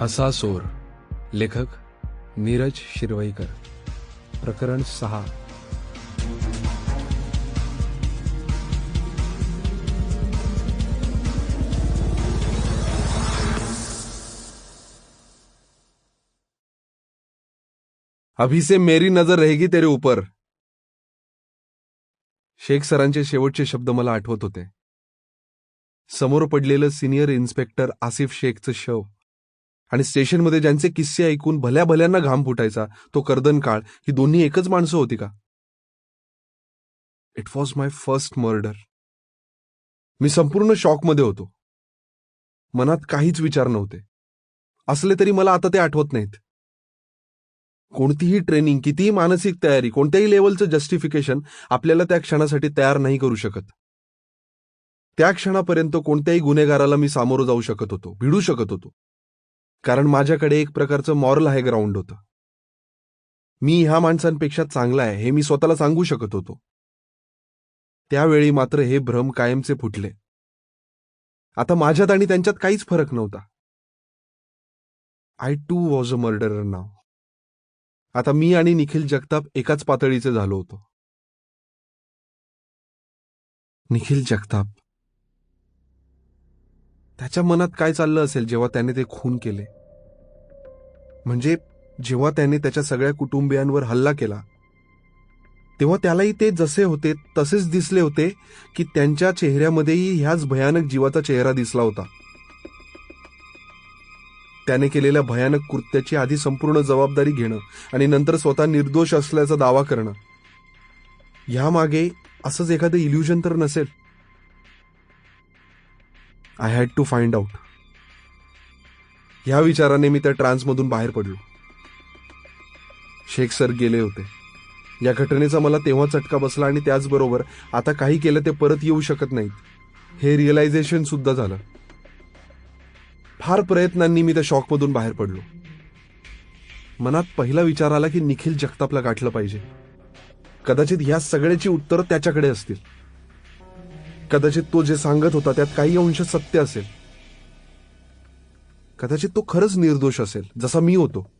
हसा सोर लेखक नीरज शिरवईकर प्रकरण सहा. अभी से मेरी नजर रहेगी तेरे ऊपर. शेख सरांचे शेवटचे शब्द मला आठवत होते. समोर पडलेलं सिनियर इन्स्पेक्टर आसिफ शेखचं शव. आणि स्टेशनमध्ये ज्यांचे किस्से ऐकून भल्या भल्यांना घाम फुटायचा तो कर्दन काळ ही दोन्ही एकच माणसं होती का? It was my first murder मी संपूर्ण शॉकमध्ये होतो. मनात काहीच विचार नव्हते. असले तरी मला आता ते आठवत नाहीत. कोणतीही ट्रेनिंग कितीही मानसिक तयारी कोणत्याही लेवलचं जस्टिफिकेशन आपल्याला त्या क्षणासाठी तयार नाही करू शकत. त्या क्षणापर्यंत कोणत्याही गुन्हेगाराला मी सामोरं जाऊ शकत होतो भिडू शकत होतो. कारण माझ्याकडे एक प्रकारचं मॉरल आहे ग्राउंड होतं. मी ह्या माणसांपेक्षा चांगला आहे हे मी स्वतःला सांगू शकत होतो. त्यावेळी मात्र हे भ्रम कायमचे फुटले. आता माझ्यात आणि त्यांच्यात काहीच फरक नव्हता. I too was a murderer नाव आता मी आणि निखिल जगताप एकाच पातळीचे झालो होतो. निखिल जगताप त्याच्या मनात काय चाललं असेल जेव्हा त्याने ते खून केले? म्हणजे जेव्हा त्याने त्याच्या सगळ्या कुटुंबियांवर हल्ला केला तेव्हा त्यालाही ते जसे होते तसेच दिसले होते की त्यांच्या चेहऱ्यामध्येही ह्याच भयानक जीवाचा चेहरा दिसला होता. त्याने केलेल्या भयानक कृत्याची आधी संपूर्ण जबाबदारी घेणं आणि नंतर स्वतः निर्दोष असल्याचा दावा करणं. ह्यामागे असंच एखादं इल्युजन तर नसेल. I had to find out ह्या विचाराने मी त्या ट्रान्समधून बाहेर पडलो. शेख सर गेले होते. या घटनेचा मला तेव्हा चटका बसला आणि त्याचबरोबर आता काही केलं ते परत येऊ शकत नाहीत. हे रिअलायझेशन सुद्धा झालं. फार प्रयत्नांनी मी त्या शॉकमधून बाहेर पडलो. मनात पहिला विचार आला की निखिल जगतापला गाठलं पाहिजे. कदाचित ह्या सगळ्याची उत्तरं त्याच्याकडे असतील. कदाचित तो जे सांगत होता त्यात काही अंश सत्य असेल. कदाचित तो खरंच निर्दोष असेल जसा मी होतो.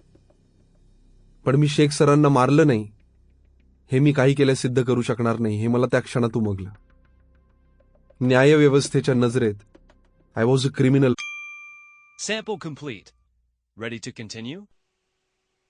पण मी शेख सरांना मारलं नाही. हे मी काही केल्या सिद्ध करू शकणार नाही हे मला त्या क्षणात उमगलं. न्यायव्यवस्थेच्या नजरेत I was a criminal Sample complete. Ready to continue?